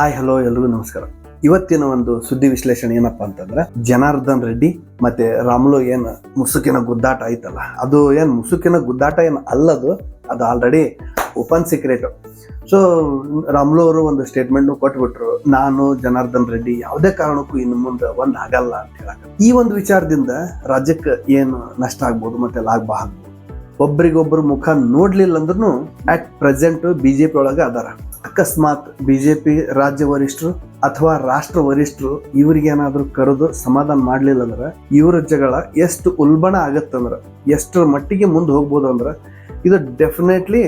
Hi hello ಎಲ್ರಿಗೂ ನಮಸ್ಕಾರ. ಇವತ್ತಿನ ಒಂದು ಸುದ್ದಿ ವಿಶ್ಲೇಷಣೆ ಏನಪ್ಪಾ ಅಂತಂದ್ರೆ, ಜನಾರ್ದನ್ ರೆಡ್ಡಿ ಮತ್ತೆ ರಾಮುಲು ಏನ್ ಮುಸುಕಿನ ಗುದ್ದಾಟ ಐತಲ್ಲ ಅದು ಏನ್ ಮುಸುಕಿನ ಗುದ್ದಾಟ ಏನು ಅಲ್ಲದು, ಅದು already open secret so Ramulu ಅವರು ಒಂದು ಸ್ಟೇಟ್ಮೆಂಟ್ ಕೊಟ್ಬಿಟ್ರು, ನಾನು ಜನಾರ್ದನ್ ರೆಡ್ಡಿ ಯಾವುದೇ ಕಾರಣಕ್ಕೂ ಇನ್ನು ಮುಂದೆ ಒಂದು ಆಗಲ್ಲ ಅಂತ ಹೇಳಕ ಈ ಒಂದು ವಿಚಾರದಿಂದ ರಾಜ್ಯಕ್ಕೆ ಏನು ನಷ್ಟ ಆಗ್ಬೋದು ಮತ್ತೆ ಲಾಭ ಆಗ್ಬೋದು? ಒಬ್ರಿಗೊಬ್ರು ಮುಖ ನೋಡ್ಲಿಲ್ಲ ಅಂದ್ರೂ ಅಟ್ ಪ್ರೆಸೆಂಟ್ ಬಿಜೆಪಿ ಒಳಗೆ ಅದಾರ ಅಕಸ್ಮಾತ್ ಬಿ ಜೆ ಪಿ ರಾಜ್ಯ ವರಿಷ್ಠರು ಅಥವಾ ರಾಷ್ಟ್ರ ವರಿಷ್ಠರು ಇವ್ರಿಗೇನಾದ್ರೂ ಕರೆದು ಸಮಾಧಾನ ಮಾಡ್ಲಿಲ್ಲ ಅಂದ್ರೆ ಇವರ ಜಗಳ ಎಷ್ಟು ಉಲ್ಬಣ ಆಗತ್ತಂದ್ರೆ ಎಷ್ಟರ ಮಟ್ಟಿಗೆ ಮುಂದೆ ಹೋಗ್ಬೋದು ಅಂದ್ರೆ, ಇದು ಡೆಫಿನೆಟ್ಲಿ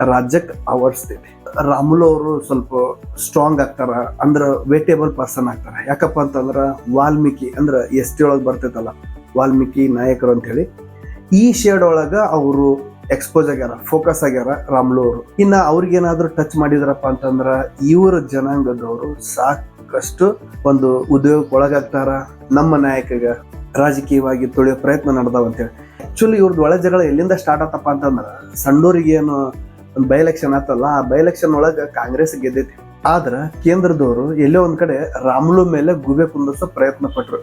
ರಾಜ್ಯಕ್ಕೆ ಆವರಿಸ್ತೈತಿ. ರಾಮುಲು ಅವರು ಸ್ವಲ್ಪ ಸ್ಟ್ರಾಂಗ್ ಆಗ್ತಾರ, ಅಂದ್ರೆ ವೇಟೇಬಲ್ ಪರ್ಸನ್ ಆಗ್ತಾರೆ. ಯಾಕಪ್ಪ ಅಂತಂದ್ರೆ ವಾಲ್ಮೀಕಿ, ಅಂದ್ರೆ ಎಸ್ ಟಿ ಒಳಗೆ ಬರ್ತೈತಲ್ಲ, ವಾಲ್ಮೀಕಿ ನಾಯಕರು ಅಂತ ಹೇಳಿ, ಈ ಶೇಡ್ ಒಳಗ ಅವರು ಎಕ್ಸ್ಪೋಸ್ ಆಗ್ಯಾರ ಫೋಕಸ್ ಆಗ್ಯಾರ ರಾಮ್ಲು ಅವರು ಇನ್ನ ಅವ್ರಿಗೇನಾದ್ರೂ ಟಚ್ ಮಾಡಿದ್ರಪ್ಪ ಅಂತಂದ್ರ ಇವರ ಜನಾಂಗದವರು ಸಾಕಷ್ಟು ಒಂದು ಉದ್ಯೋಗಕ್ಕೆ ಒಳಗಾಗ್ತಾರ, ನಮ್ಮ ನಾಯಕಗ ರಾಜಕೀಯವಾಗಿ ತುಳಿಯೋ ಪ್ರಯತ್ನ ನಡೆದಾವ ಅಂತೇಳಿ. ಆಕ್ಚುಲಿ ಇವ್ರದ್ದು ಒಳ ಜಗಳ ಎಲ್ಲಿಂದ ಸ್ಟಾರ್ಟ್ ಆತಪ್ಪ ಅಂತಂದ್ರ ಸಣ್ಣೂರಿಗೆ ಏನು ಒಂದು ಬೈ ಎಲೆಕ್ಷನ್ ಆತಲ್ಲ, ಆ ಬೈ ಎಲೆಕ್ಷನ್ ಒಳಗ ಕಾಂಗ್ರೆಸ್ ಗೆದ್ದೈತಿ. ಆದ್ರೆ ಕೇಂದ್ರದವರು ಎಲ್ಲೋ ಒಂದ್ ಕಡೆ ರಾಮ್ಲು ಮೇಲೆ ಗುಬೆ ಕುಂದಿಸೋ ಪ್ರಯತ್ನ ಪಟ್ರು.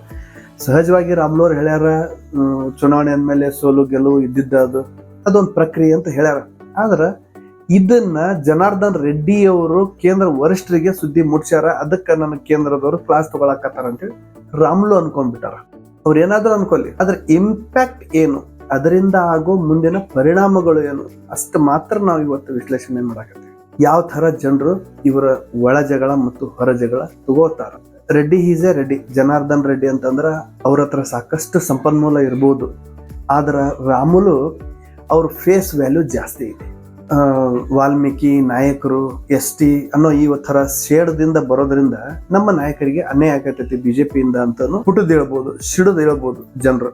ಸಹಜವಾಗಿ ರಾಮ್ಲು ಅವ್ರು ಹೇಳ್ಯಾರ ಚುನಾವಣೆ ಅಂದ್ಮೇಲೆ ಸೋಲು ಗೆಲುವು ಇದ್ದಿದ್ದ ಅದು. ಅದೊಂದು ಪ್ರಕ್ರಿಯೆ ಅಂತ ಹೇಳ್ಯಾರ. ಆದ್ರೆ ಇದನ್ನ ಜನಾರ್ದನ್ ರೆಡ್ಡಿ ಅವರು ಕೇಂದ್ರ ವರಿಷ್ಠರಿಗೆ ಸುದ್ದಿ ಮುಟ್ಸ್ಯಾರ. ಅದಕ್ಕೆ ನನ್ನ ಕೇಂದ್ರದವರು ಕ್ಲಾಸ್ ತಗೊಳಕತ್ತಾರ ಅಂತೇಳಿ ರಾಮ್ಲು ಅನ್ಕೊಂಡ್ಬಿಟ್ಟಾರ. ಅವ್ರು ಏನಾದ್ರೂ ಅನ್ಕೊಲಿ. ಅದ್ರ ಇಂಪ್ಯಾಕ್ಟ್ ಏನು? ಅದರಿಂದ ಆಗೋ ಮುಂದಿನ ಪರಿಣಾಮಗಳು ಏನು? ಅಷ್ಟು ಮಾತ್ರ ನಾವು ಇವತ್ತು ವಿಶ್ಲೇಷಣೆ ಮಾಡಕತ್ತೀವಿ. ಯಾವ ತರ ಜನರು ಇವರ ಒಳ ಜಗಳ ಮತ್ತು ಹೊರ ಜಗಳ ತಗೋತಾರ? Reddy is a Reddy. Janardhan Reddy ಅಂತಂದ್ರ ಅವ್ರ ಹತ್ರ ಸಾಕಷ್ಟು ಸಂಪನ್ಮೂಲ ಇರ್ಬೋದು. ಆದ್ರ ರಾಮುಲು ಅವ್ರ ಫೇಸ್ ವ್ಯಾಲ್ಯೂ ಜಾಸ್ತಿ ಇದೆ ವಾಲ್ಮೀಕಿ, ನಾಯಕರು, ಎಸ್ ಟಿ ಅನ್ನೋ ಈ ಥರ ಶೇಡದಿಂದ ಬರೋದ್ರಿಂದ ನಮ್ಮ ನಾಯಕರಿಗೆ ಅನ್ಯಾಯ ಆಗತೈತಿ ಬಿಜೆಪಿಯಿಂದ ಅಂತಾನು ಹುಟ್ಟದ್ ಹೇಳ್ಬೋದು, ಸಿಡದ್ ಹೇಳ್ಬೋದು ಜನರು.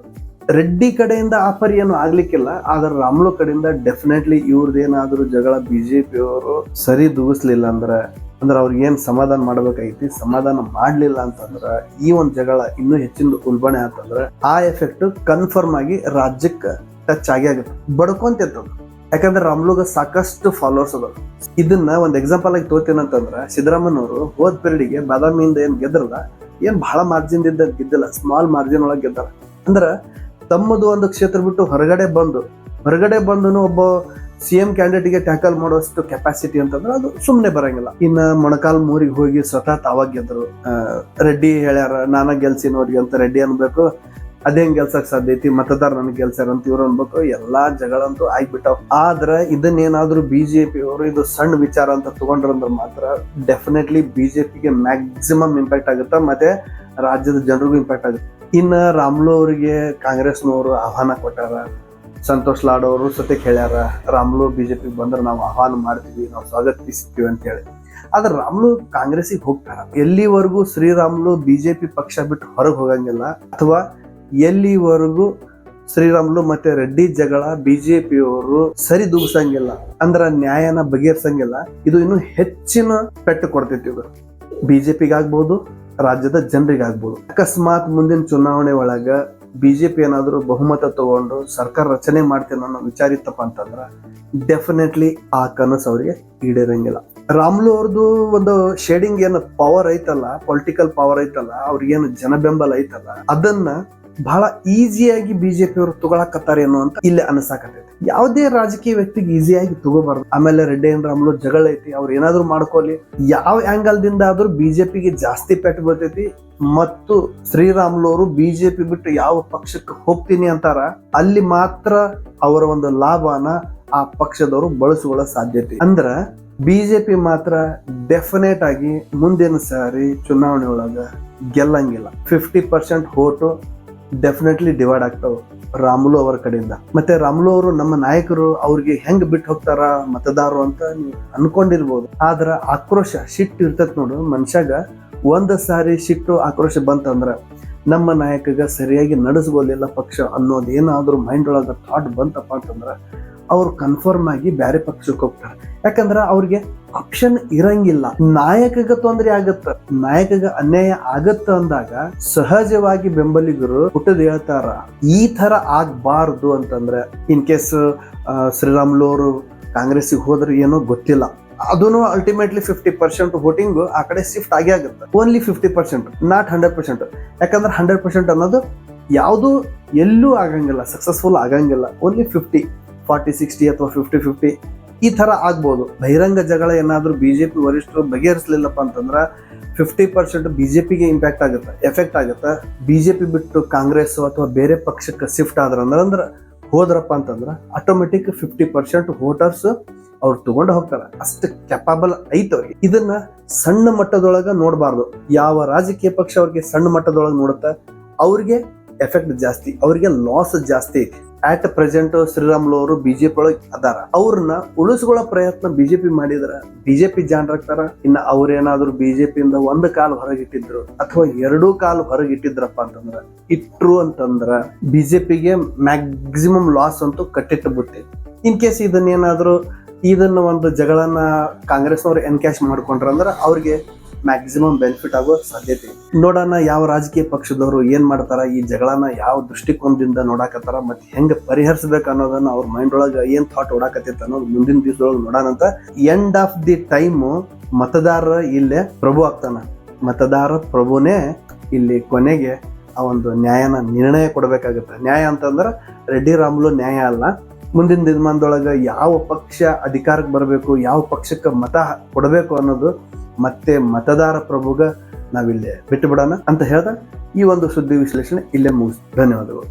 ರೆಡ್ಡಿ ಕಡೆಯಿಂದ ಆಫರ್ ಏನು ಆಗ್ಲಿಕ್ಕಿಲ್ಲ, ಆದ್ರೆ ರಾಮ್ಲು ಕಡೆಯಿಂದ ಡೆಫಿನೆಟ್ಲಿ ಇವ್ರದ್ದೇನಾದ್ರೂ ಜಗಳ ಬಿಜೆಪಿ ಅವರು ಸರಿ ದೂಗಿಸ್ಲಿಲ್ಲ ಅಂದ್ರೆ ಅಂದ್ರೆ ಅವ್ರಿಗೆ ಏನು ಸಮಾಧಾನ ಮಾಡ್ಬೇಕಾಗೈತಿ, ಸಮಾಧಾನ ಮಾಡಲಿಲ್ಲ ಅಂತಂದ್ರೆ, ಈ ಒಂದು ಜಗಳ ಇನ್ನೂ ಹೆಚ್ಚಿನ ಉಲ್ಬಣೆ ಅಂತಂದ್ರ ಆ ಎಫೆಕ್ಟ್ ಕನ್ಫರ್ಮ್ ಆಗಿ ರಾಜ್ಯಕ್ಕೆ ಟಚ್ ಆಗಿ ಆಗುತ್ತೆ. ಬಡ್ಕೊಂತಿರ್ತದ ಯಾಕಂದ್ರೆ ರಾಮ್ಲುಗ ಸಾಕಷ್ಟು ಫಾಲೋವರ್ಸ್ ಅದಾವ ಇದನ್ನ ಒಂದ್ ಎಕ್ಸಾಂಪಲ್ ಆಗಿ ತೋತೇನಂತಂದ್ರ ಅವರು ಹೋದ್ ಪೀರಿಯಡ್ಗೆ ಬಾದಾಮಿಯಿಂದ ಏನ್ ಗೆದ್ರಲ್ಲ, ಏನ್ ಬಹಳ ಮಾರ್ಜಿನ್ ಇದ್ದ ಗೆದ್ದಿಲ್ಲ ಸ್ಮಾಲ್ ಮಾರ್ಜಿನ್ ಒಳಗೆ ಗೆದ್ದಾರ. ಅಂದ್ರ ತಮ್ಮದು ಒಂದು ಕ್ಷೇತ್ರ ಬಿಟ್ಟು ಹೊರಗಡೆ ಬಂದು ಹೊರಗಡೆ ಬಂದು ಒಬ್ಬ ಸಿ ಎಂ ಕ್ಯಾಂಡಿಡೇಟ್ಗೆ ಟ್ಯಾಕಲ್ ಮಾಡುವಷ್ಟು ಕೆಪಾಸಿಟಿ ಅಂತಂದ್ರೆ ಅದು ಸುಮ್ಮನೆ ಬರಂಗಿಲ್ಲ. ಇನ್ನ ಮೊಣಕಾಲ್ ಮೂರಿಗೆ ಹೋಗಿ ಸ್ವತಃ ತಾವಾಗ ಗೆದ್ರು. ರೆಡ್ಡಿ ಹೇಳ್ಯಾರ, ನಾನ ಗೆಲ್ಸಿ ನೋಡ್ರಿ ಅಂತ ರೆಡ್ಡಿ ಅನ್ಬೇಕು. ಅದೇನ್ ಗೆಲ್ಸಕ್ ಸಾಧ್ಯ ಐತಿ, ಮತದಾರ ನನಗೆ ಗೆಲ್ಸ್ಯಾರ ಅಂತ ಇವ್ರು ಅನ್ಬೇಕು, ಎಲ್ಲಾ ಜಗಳಂತೂ ಆಗ್ಬಿಟ್ಟಾವ್. ಆದ್ರ ಇದನ್ನೇನಾದ್ರೂ ಬಿಜೆಪಿ ಅವರು ಇದು ಸಣ್ಣ ವಿಚಾರ ಅಂತ ತಗೊಂಡ್ರಂದ್ರೆ ಮಾತ್ರ ಡೆಫಿನೆಟ್ಲಿ ಬಿಜೆಪಿಗೆ ಮ್ಯಾಕ್ಸಿಮಮ್ ಇಂಪ್ಯಾಕ್ಟ್ ಆಗುತ್ತೆ, ಮತ್ತೆ ರಾಜ್ಯದ ಜನರಿಗೂ ಇಂಪ್ಯಾಕ್ಟ್ ಆಗುತ್ತೆ. ಇನ್ನ ರಾಮ್ಲು ಅವರಿಗೆ ಕಾಂಗ್ರೆಸ್ನವರು ಆಹ್ವಾನ ಕೊಟ್ಟಾರ, ಸಂತೋಷ್ ಲಾಡ್ ಅವರು ಸತ್ಯ ಕೇಳ್ಯಾರ, ರಾಮ್ಲು ಬಿಜೆಪಿ ಬಂದ್ರೆ ನಾವು ಆಹ್ವಾನ ಮಾಡ್ತೀವಿ, ನಾವು ಸ್ವಾಗತಿಸ್ತೀವಿ ಅಂತ ಹೇಳಿ. ಆದ್ರೆ ರಾಮ್ಲು ಕಾಂಗ್ರೆಸ್ಸಿಗೆ ಹೋಗ್ತಾರ. ಎಲ್ಲಿವರೆಗೂ ಶ್ರೀರಾಮ್ಲು ಬಿಜೆಪಿ ಪಕ್ಷ ಬಿಟ್ಟು ಹೊರಗೆ ಹೋಗಂಗಿಲ್ಲ, ಅಥವಾ ಎಲ್ಲಿವರೆಗೂ ಶ್ರೀರಾಮ್ಲು ಮತ್ತೆ ರೆಡ್ಡಿ ಜಗಳ ಬಿಜೆಪಿಯವರು ಸರಿ ದೂಗಿಸಂಗಿಲ್ಲ, ಅಂದ್ರ ನ್ಯಾಯನ ಬಗೆಹರಿಸಂಗಿಲ್ಲ, ಇದು ಇನ್ನು ಹೆಚ್ಚಿನ ಪೆಟ್ಟು ಕೊಡ್ತೈತಿ ಇವರು. ಬಿಜೆಪಿಗಾಗ್ಬೋದು, ರಾಜ್ಯದ ಜನರಿಗಾಗ್ಬಹುದು ಅಕಸ್ಮಾತ್ ಮುಂದಿನ ಚುನಾವಣೆ ಒಳಗ ಬಿಜೆಪಿ ಏನಾದ್ರು ಬಹುಮತ ತಗೊಂಡು ಸರ್ಕಾರ ರಚನೆ ಮಾಡ್ತೇನೆ ಅನ್ನೋ ವಿಚಾರ ಇತ್ತಪ್ಪ ಅಂತಂದ್ರ ಡೆಫಿನೆಟ್ಲಿ ಆ ಕನಸು ಅವರಿಗೆ ಈಡೇರಂಗಿಲ್ಲ. ರಾಮ್ಲು ಅವ್ರದ್ದು ಒಂದು ಶೇಡಿಂಗ್ ಏನು ಪವರ್ ಐತಲ್ಲ ಪೊಲಿಟಿಕಲ್ ಪವರ್ ಐತಲ್ಲ, ಅವ್ರಿಗೇನು ಜನ ಬೆಂಬಲ ಐತಲ್ಲ, ಅದನ್ನ ಬಹಳ ಈಸಿಯಾಗಿ ಬಿಜೆಪಿ ಅವರು ತಗೊಳಕತ್ತಾರೆ ಅನ್ನುವಂತ ಇಲ್ಲಿ ಅನಸಾಕತೈತಿ. ಯಾವುದೇ ರಾಜಕೀಯ ವ್ಯಕ್ತಿಗೆ ಈಸಿಯಾಗಿ ತಗೋಬಾರ್ದು. ಆಮೇಲೆ ರೆಡ್ಡಿ ರಾಮ್ಲು ಜಗಳ ಐತಿ, ಅವ್ರು ಏನಾದ್ರು ಮಾಡ್ಕೊಳ್ಳಿ ಯಾವ ಆಂಗಲ್ ದಿಂದ ಆದ್ರೂ ಬಿಜೆಪಿಗೆ ಜಾಸ್ತಿ ಪೆಟ್ಟು ಬರ್ತೈತಿ ಮತ್ತು ಶ್ರೀರಾಮ್ಲು ಅವರು ಬಿಜೆಪಿ ಬಿಟ್ಟು ಯಾವ ಪಕ್ಷಕ್ಕೆ ಹೋಗ್ತೀನಿ ಅಂತಾರ, ಅಲ್ಲಿ ಮಾತ್ರ ಅವರ ಒಂದು ಲಾಭನ ಆ ಪಕ್ಷದವರು ಬಳಸಿಕೊಳ್ಳ ಸಾಧ್ಯತೆ. ಅಂದ್ರ ಬಿಜೆಪಿ ಮಾತ್ರ ಡೆಫಿನೆಟ್ ಆಗಿ ಮುಂದಿನ ಸಾರಿ ಚುನಾವಣೆ ಒಳಗ ಗೆಲ್ಲಂಗಿಲ್ಲ. Fifty percent vote definitely divide ಆಗ್ತಾವೆ ರಾಮುಲು ಅವರ ಕಡೆಯಿಂದ. ಮತ್ತೆ ರಾಮುಲು ಅವರು ನಮ್ಮ ನಾಯಕರು ಅವ್ರಿಗೆ ಹೆಂಗ್ ಬಿಟ್ಟು ಹೋಗ್ತಾರ ಮತದಾರರು ಅಂತ ನೀವು ಅನ್ಕೊಂಡಿರ್ಬೋದು. ಆದ್ರ ಆಕ್ರೋಶ, ಸಿಟ್ಟು ಇರ್ತೈತಿ ನೋಡು ಮನುಷ್ಯಾಗ. ಒಂದ್ ಸಾರಿ ಸಿಟ್ಟು, ಆಕ್ರೋಶ ಬಂತಂದ್ರ ನಮ್ಮ ನಾಯಕಗ ಸರಿಯಾಗಿ ನಡೆಸ್ಬೋದಿಲ್ಲ ಪಕ್ಷ ಅನ್ನೋದು ಏನಾದ್ರೂ ಮೈಂಡ್ ಒಳಗ ಥಾಟ್ ಬಂತಪ್ಪ ಅಂತಂದ್ರ ಅವ್ರು ಕನ್ಫರ್ಮ್ ಆಗಿ ಬ್ಯಾರೆ ಪಕ್ಷಕ್ಕೆ ಹೋಗ್ತಾರೆ. ಯಾಕಂದ್ರ ಅವ್ರಿಗೆ ಆಪ್ಷನ್ ಇರಂಗಿಲ್ಲ. ನಾಯಕಗ ತೊಂದರೆ ಆಗತ್ತ, ನಾಯಕಗ ಅನ್ಯಾಯ ಆಗತ್ತ ಅಂದಾಗ ಸಹಜವಾಗಿ ಬೆಂಬಲಿಗರು ಹುಟ್ಟದ್ ಹೇಳ್ತಾರ, ಈ ತರ ಆಗ್ಬಾರ್ದು ಅಂತಂದ್ರೆ ಇನ್ ಕೇಸ್ ಶ್ರೀರಾಮುಲು ಅವರು ಕಾಂಗ್ರೆಸ್ಸಿಗೆ ಹೋದ್ರೆ ಏನೋ ಗೊತ್ತಿಲ್ಲ. ಅದೂ ಅಲ್ಟಿಮೇಟ್ಲಿ ಫಿಫ್ಟಿ ಪರ್ಸೆಂಟ್ ವೋಟಿಂಗ್ ಆ ಕಡೆ ಶಿಫ್ಟ್ ಆಗೇ ಆಗುತ್ತೆ. Only fifty percent not hundred percent ಯಾಕಂದ್ರೆ ಹಂಡ್ರೆಡ್ ಪರ್ಸೆಂಟ್ ಅನ್ನೋದು ಯಾವುದು ಎಲ್ಲೂ ಆಗಂಗಿಲ್ಲ ಸಕ್ಸಸ್ಫುಲ್ ಆಗಂಗಿಲ್ಲ. ಓನ್ಲಿ ಫಿಫ್ಟಿ ಫಾರ್ಟಿ ಸಿಕ್ಸ್ಟಿ ಅಥವಾ ಫಿಫ್ಟಿ ಫಿಫ್ಟಿ ಈ ಥರ ಆಗ್ಬೋದು. ಬಹಿರಂಗ ಜಗಳ ಏನಾದರೂ ಬಿ ಜೆ ಪಿ ವರಿಷ್ಠರು ಬಗೆಹರಿಸಲಿಲ್ಲಪ್ಪ ಅಂತಂದ್ರೆ ಫಿಫ್ಟಿ ಪರ್ಸೆಂಟ್ ಬಿ ಜೆ ಪಿಗೆ ಇಂಪ್ಯಾಕ್ಟ್ ಆಗುತ್ತೆ ಎಫೆಕ್ಟ್ ಆಗುತ್ತೆ. ಪಿ ಬಿಟ್ಟು ಕಾಂಗ್ರೆಸ್ ಅಥವಾ ಬೇರೆ ಪಕ್ಷಕ್ಕೆ ಶಿಫ್ಟ್ ಆದ್ರೆ ಅಂದ್ರೆ ಅಂದ್ರೆ ಹೋದ್ರಪ್ಪ ಅಂತಂದ್ರೆ ಆಟೋಮೆಟಿಕ್ ಫಿಫ್ಟಿ ಪರ್ಸೆಂಟ್ ವೋಟರ್ಸ್ ಅವ್ರು ತಗೊಂಡು ಹೋಗ್ತಾರೆ. ಅಷ್ಟು ಕೆಪಾಬಲ್ ಐತೆ ಇದನ್ನ ಸಣ್ಣ ಮಟ್ಟದೊಳಗೆ ನೋಡಬಾರ್ದು. ಯಾವ ರಾಜಕೀಯ ಪಕ್ಷ ಅವ್ರಿಗೆ ಸಣ್ಣ ಮಟ್ಟದೊಳಗೆ ನೋಡುತ್ತೆ, ಅವ್ರಿಗೆ ಎಫೆಕ್ಟ್ ಜಾಸ್ತಿ, ಅವ್ರಿಗೆ ಲಾಸ್ ಜಾಸ್ತಿ ಐತಿ. ಆಟ್ ಪ್ರೆಸೆಂಟ್ ಶ್ರೀರಾಮುಲು ಅವರು ಬಿಜೆಪಿ ಒಳಗೆ ಅದಾರ. ಅವ್ರನ್ನ ಉಳಿಸ್ಕೊಳ್ಳೋ ಪ್ರಯತ್ನ ಬಿಜೆಪಿ ಮಾಡಿದ್ರ ಬಿಜೆಪಿ ಜಾಣರಾಗ್ತಾರ ಇನ್ನ ಅವ್ರೇನಾದ್ರು ಬಿಜೆಪಿಯಿಂದ ಒಂದು ಕಾಲು ಹೊರಗಿಟ್ಟಿದ್ರು ಅಥವಾ ಎರಡೂ ಕಾಲು ಹೊರಗಿಟ್ಟಿದ್ರಪ್ಪ ಅಂತಂದ್ರ, ಇಟ್ರು ಅಂತಂದ್ರ ಬಿಜೆಪಿಗೆ ಮ್ಯಾಕ್ಸಿಮಮ್ ಲಾಸ್ ಅಂತೂ ಕಟ್ಟಿಟ್ಟು ಬಿಟ್ಟೆ. ಇನ್ ಕೇಸ್ ಇದನ್ನೇನಾದ್ರು, ಇದನ್ನ ಒಂದು ಜಗಳನ್ನ ಕಾಂಗ್ರೆಸ್ನವ್ರು ಎನ್ಕ್ಯಾಶ್ ಮಾಡ್ಕೊಂಡ್ರ ಅಂದ್ರೆ ಅವ್ರಿಗೆ ಮ್ಯಾಕ್ಸಿಮಮ್ ಬೆನಿಫಿಟ್ ಆಗೋ ಸಾಧ್ಯತೆ ನೋಡೋಣ ಯಾವ ರಾಜಕೀಯ ಪಕ್ಷದವರು ಏನ್ ಮಾಡ್ತಾರ, ಈ ಜಗಳನ ಯಾವ ದೃಷ್ಟಿಕೋನದಿಂದ ನೋಡಾಕತ್ತಾರ ಮತ್ತೆ ಹೆಂಗ ಪರಿಹರಿಸಬೇಕು ಅನ್ನೋದನ್ನ ಅವ್ರ ಮೈಂಡ್ ಒಳಗ ಏನ್ ಥಾಟ್ ಓಡಾಕತ್ತೈತೆ ಅನ್ನೋದು ಮುಂದಿನ ದಿವಸದೊಳಗೆ ನೋಡೋಣ ಅಂತ. ಎಂಡ್ ಆಫ್ ದಿ ಟೈಮ್ ಮತದಾರ ಇಲ್ಲೇ ಪ್ರಭು ಆಗ್ತಾನ. ಮತದಾರ ಪ್ರಭುನೇ ಇಲ್ಲಿ ಕೊನೆಗೆ ಆ ಒಂದು ನ್ಯಾಯನ ನಿರ್ಣಯ ಕೊಡಬೇಕಾಗುತ್ತೆ. ನ್ಯಾಯ ಅಂತಂದ್ರೆ ರೆಡ್ಡಿ ರಾಮುಲು ನ್ಯಾಯ ಅಲ್ಲ. ಮುಂದಿನ ದಿನಮಾನದೊಳಗೆ ಯಾವ ಪಕ್ಷ ಅಧಿಕಾರಕ್ಕೆ ಬರಬೇಕು, ಯಾವ ಪಕ್ಷಕ್ಕೆ ಮತ ಕೊಡಬೇಕು ಅನ್ನೋದು ಮತ್ತೆ ಮತದಾರ ಪ್ರಭುಗ ನಾವಿಲ್ಲಿ ಬಿಟ್ಟು ಬಿಡೋಣ ಅಂತ ಹೇಳ್ದ ಈ ಒಂದು ಸುದ್ದಿ ವಿಶ್ಲೇಷಣೆ ಇಲ್ಲೇ ಮುಗಿಸ್ ಧನ್ಯವಾದಗಳು.